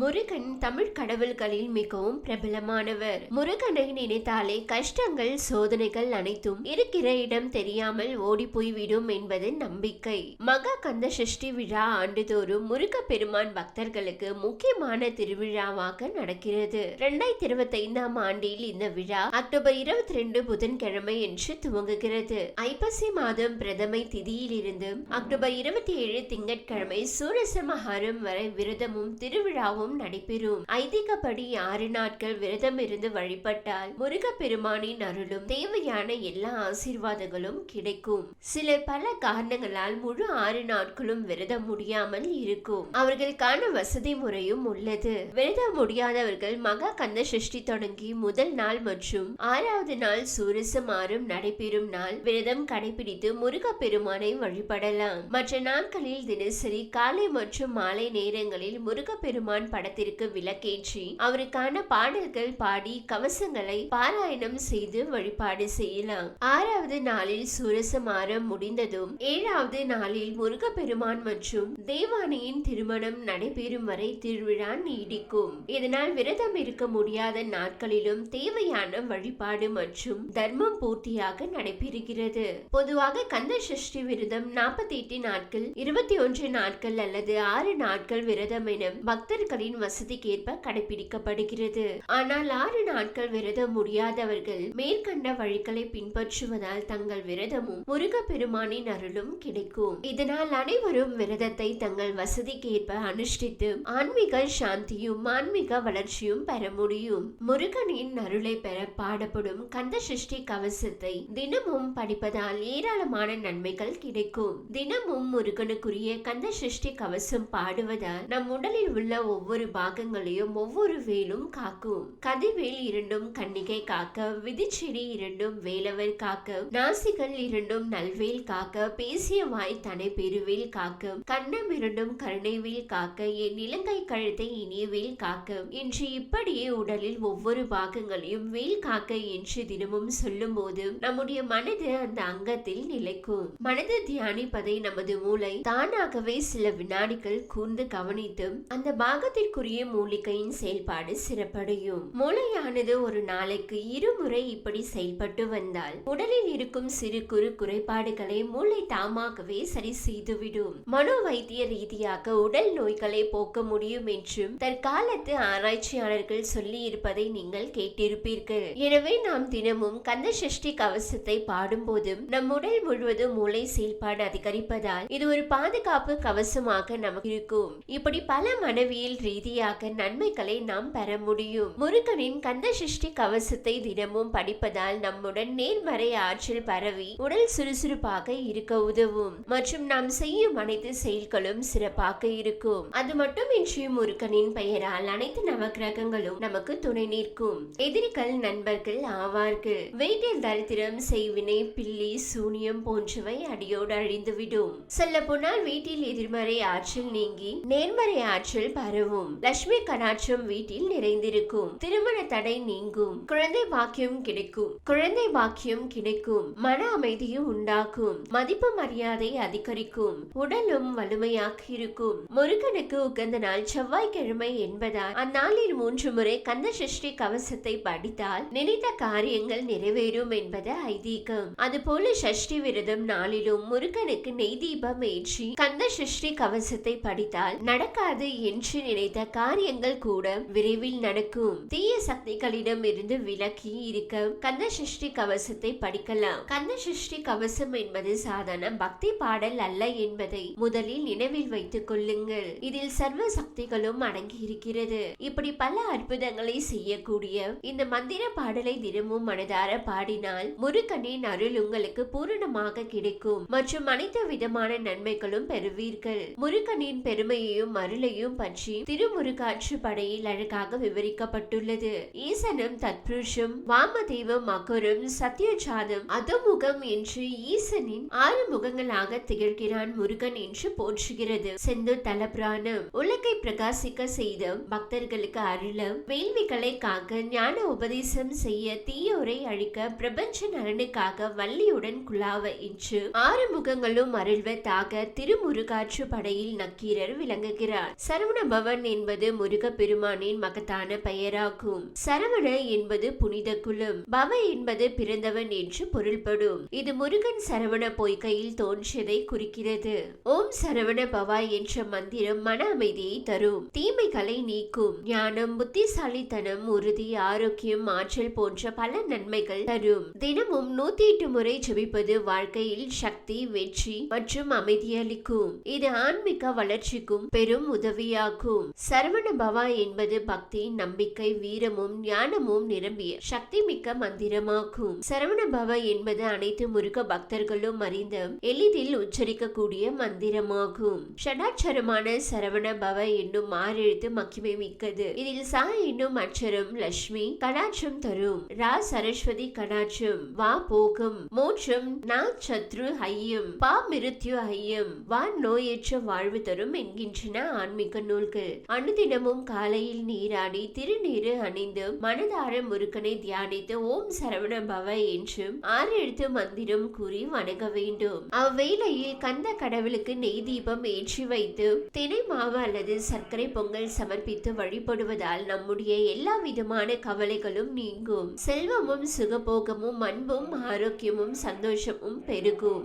முருகன் தமிழ் கடவுள்களில் மிகவும் பிரபலமானவர். முருகனை நினைத்தாலே கஷ்டங்கள் சோதனைகள் அனைத்தும் இருக்கிற இடம் தெரியாமல் ஓடி போய்விடும் என்பது நம்பிக்கை. மகா கந்த சஷ்டி விழா ஆண்டுதோறும் முருக பெருமான் பக்தர்களுக்கு முக்கியமான திருவிழாவாக நடக்கிறது. இரண்டாயிரத்தி இருபத்தி ஐந்தாம் ஆண்டில் இந்த விழா அக்டோபர் இருபத்தி ரெண்டு புதன்கிழமை என்று துவங்குகிறது. ஐப்பசி மாதம் பிரதமை திதியிலிருந்து அக்டோபர் இருபத்தி ஏழு திங்கட்கிழமை சூரசமஹாரம் வரை விரதமும் திருவிழாவும் விழாவும் நடைபெறும். ஐதீகப்படி ஆறு நாட்கள் விரதம் இருந்து வழிபட்டால் முருகப்பெருமானின் அருளும் தேவையான எல்லா ஆசீர்வாதங்களும் கிடைக்கும். சிலர் பல காரணங்களால் முழு ஆறு நாட்களும் விரதம் முடியாமல் இருக்கும். அவர்களுக்கான வசதி முறையும் உள்ளது. விரதம் முடியாதவர்கள் மகா கந்த சஷ்டி தொடங்கி முதல் நாள் மற்றும் ஆறாவது நாள் சூரசமாறும் நடைபெறும் நாள் விரதம் கடைபிடித்து முருகப்பெருமானை வழிபடலாம். மற்ற நாட்களில் தினசரி காலை மற்றும் மாலை நேரங்களில் முருகப்பெருமான் படத்திற்கு விளக்கேற்றி அவருக்கான பாடல்கள் பாடி கவசங்களை பாராயணம் செய்து வழிபாடு செய்யலாம். ஆறாவது நாளில் சூரசமாரம் முடிந்ததும் ஏழாவது நாளில் முருகப்பெருமான் மற்றும் தேவானையின் திருமணம் நடைபெறும் வரை திருவிழா நீடிக்கும். இதனால் விரதம் இருக்க முடியாத நாட்களிலும் தேவையான வழிபாடு மற்றும் தர்மம் பூர்த்தியாக நடைபெறுகிறது. பொதுவாக கந்த சஷ்டி விரதம் நாற்பத்தி எட்டு நாட்கள் இருபத்தி ஒன்று நாட்கள் அல்லது ஆறு நாட்கள் விரதம் என பக்தர்களின் வசதிக்கேற்ப கடைபிடிக்கப்படுகிறது. ஆனால் ஆறு நாட்கள் விரதம் முடியாதவர்கள் மேற்கண்ட வழிகளை பின்பற்றுவதால் தங்கள் விரதமும் முருக பெருமானின் அருளும் கிடைக்கும். இதனால் அனைவரும் விரதத்தை தங்கள் வசதிக்கேற்ப அனுஷ்டித்து ஆன்மீக சாந்தியும் ஆன்மீக வளர்ச்சியும் பெற முடியும். முருகனின் அருளை பெற பாடப்படும் கந்த சிருஷ்டி கவசத்தை தினமும் படிப்பதால் ஏராளமான நன்மைகள் கிடைக்கும். தினமும் முருகனுக்குரிய கந்த சிருஷ்டி கவசம் பாடுவதால் நம் உடலில் உள்ள ஒவ்வொரு ஒவ்வொரு பாகங்களையும் ஒவ்வொரு வேலும் காக்கும். கதிவேல் இரண்டும் கன்னிகை காக்க விதிச்செடி இரண்டும் வேலவர் காக்க நாசிகள் இரண்டும் நல்வேல் காக்க பேசிய வாய் தனை பெருவேல் காக்க கண்ணம் இரண்டும் கருணைவேல் காக்க என் இலங்கை கழுத்தை இனியவேல் காக்க என்று இப்படியே உடலில் ஒவ்வொரு பாகங்களையும் வேல் காக்க என்று தினமும் சொல்லும் போது நம்முடைய மனது அந்த அங்கத்தில் நிலைக்கும். மனது தியானிப்பதை நமது மூளை தானாகவே சில வினாடிகள் கூர்ந்து கவனித்து அந்த பாகத்தை பாகத்திற்குரிய மூலிகையின் செயல்பாடு சிறப்படையும். மூளையானது ஒரு நாளைக்கு இருமுறை இப்படி செயல்பட்டு வந்தால் உடலில் இருக்கும் சிறு குறு குறைபாடுகளை மூளை தாமாகவே சரி செய்துவிடும். மனோ வைத்திய ரீதியாக உடல் நோய்களை போக்க முடியும் என்றும் தற்காலத்து ஆராய்ச்சியாளர்கள் சொல்லி இருப்பதை நீங்கள் கேட்டிருப்பீர்கள். எனவே நாம் தினமும் கந்த சஷ்டி கவசத்தை பாடும்போதும் நம் உடல் முழுவதும் மூளை செயல்பாடு அதிகரிப்பதால் இது ஒரு பாதுகாப்பு கவசமாக நமக்கு இருக்கும். இப்படி பல மனவியல் ரீதியாக நன்மைகளை நாம் பெற முடியும். முருகனின் கந்த சிருஷ்டி கவசத்தை தினமும் படிப்பதால் நம்முடன் நேர்மறை ஆற்றல் பரவி உடல் சுறுசுறுப்பாக இருக்க உதவும். மற்றும் நாம் செய்யும் அனைத்து செயல்களும் சிறப்பாக இருக்கும். அது மட்டுமின்றி முருகனின் பெயரால் அனைத்து நவக்கிரகங்களும் நமக்கு துணை நிற்கும். எதிரிகள் நண்பர்கள் ஆவார்கள். வீட்டில் தரித்திரம் செய்வினை பில்லி சூனியம் போன்றவை அடியோடு அழிந்துவிடும். சொல்ல போனால் வீட்டில் எதிர்மறை ஆற்றல் நீங்கி நேர்மறை ஆற்றல் பரவும் லட்சுமி கடாட்சம் வீட்டில் நிறைந்திருக்கும். திருமண தடை நீங்கும். குழந்தை பாக்கியம் கிடைக்கும். குழந்தை பாக்கியம் கிடைக்கும். மன அமைதியும் உண்டாக்கும். மதிப்பு மரியாதை அதிகரிக்கும். உடலும் வலிமையாக இருக்கும். முருகனுக்கு உகந்த நாள் செவ்வாய்க்கிழமை என்பதால் அந்நாளில் மூன்று முறை கந்த சஷ்டி கவசத்தை படித்தால் நினைத்த காரியங்கள் நிறைவேறும் என்பது ஐதீகம். அதுபோல சஷ்டி விரதம் நாளிலும் முருகனுக்கு நெய் தீபம் ஏற்றி கந்த சஷ்டி கவசத்தை படித்தால் நடக்காது என்று நினைத்த காரியங்கள் கூட விரைவில் நடக்கும். தீய சக்திகளிடம் இருந்து விலக்கி இருக்க கந்த சஷ்டி கவசத்தை படிக்கலாம். கந்த சஷ்டி கவசம் என்பது சாதாரண பக்தி பாடல் அல்ல என்பதை முதலில் நினைவில் வைத்துக் கொள்ளுங்கள். இதில் சர்வ சக்திகளும் அடங்கி இருக்கிறது இப்படி பல அற்புதங்களை செய்யக்கூடிய இந்த மந்திர பாடலை தினமும் மனதார பாடினால் முருகனின் அருள் உங்களுக்கு பூரணமாக கிடைக்கும். மற்றும் அனைத்து விதமான நன்மைகளும் பெறுவீர்கள். முருகனின் பெருமையையும் அருளையும் பற்றி திருமுருகாற்று படையில் அழகாக விவரிக்கப்பட்டுள்ளது. ஈசனும் தத்புருஷம் வாமதேவம் மகுரம் சத்யஜாதம் அதமுகம் என்று ஈசனின் ஆறு முகங்களாக திகழ்கிறான் முருகன் என்று போற்றுகிறது. செந்து தலபிராணம். உலகை பிரகாசிக்க செய்த பக்தர்களுக்கு அருள வேள்விகளை காக்க ஞான உபதேசம் செய்ய தீயோரை அழிக்க பிரபஞ்ச நலனுக்காக வள்ளியுடன் குலாவ என்று ஆறு முகங்களும் அருள்வதாக திருமுருகாற்று படையில் நக்கீரர் விளங்குகிறார். சரவண பவன் சரவணன் என்பது முருகப்பெருமானின் மகத்தான பெயராகும். சரவண என்பது புனித குலம். பவ என்பது பிறந்தவன் என்று பொருள்படும். இது முருகன் சரவண பொய்கையில் தோன்றியதை குறிக்கிறது. ஓம் சரவண பவா என்ற மந்திரம் மன அமைதியை தரும். தீமைகளை நீக்கும். ஞானம் புத்திசாலித்தனம் உறுதி ஆரோக்கியம் ஆற்றல் போன்ற பல நன்மைகள் தரும். தினமும் நூத்தி எட்டு முறை ஜபிப்பது வாழ்க்கையில் சக்தி வெற்றி மற்றும் அமைதியளிக்கும். இது ஆன்மீக வளர்ச்சிக்கும் பெரும் உதவியாகும். சரவண பவா என்பது பக்தி நம்பிக்கை வீரமும் ஞானமும் நிரம்பிய சக்தி மிக்க மந்திரமாகும். சரவண பவ என்பது அனைத்து முருக பக்தர்களும் அறிந்த எளிதில் உச்சரிக்கக்கூடிய மந்திரமாகும். ஷடாட்சரமான சரவண பவ என்னும் மாறெழுத்து மகிமை மிக்கது. இதில் சா என்னும் அச்சரம் லட்சுமி கடாட்சம் தரும். ரா சரஸ்வதி கடாட்சம் வா போகும் மோட்சம் நா சத்ரு ஐயம் பா மிருத்யு ஐயம் வா நோயற்ற வாழ்வு தரும் என்கின்றன ஆன்மீக நூல்கள். அனுதினமும் காலையில் நீராடி திருநீரு அணிந்து மனதார முருகனை தியானித்து ஓம் சரவண பவ என்றும் ஆறு எழுத்து மந்திரம் கூறி வணங்க வேண்டும். அவ்வேளையில் கந்த கடவுளுக்கு நெய் தீபம் ஏற்றி வைத்து தினை மாவு அல்லது சர்க்கரை பொங்கல் சமர்ப்பித்து வழிபடுவதால் நம்முடைய எல்லா விதமான கவலைகளும் நீங்கும். செல்வமும் சுகபோகமும் அன்பும் ஆரோக்கியமும் சந்தோஷமும் பெருகும்.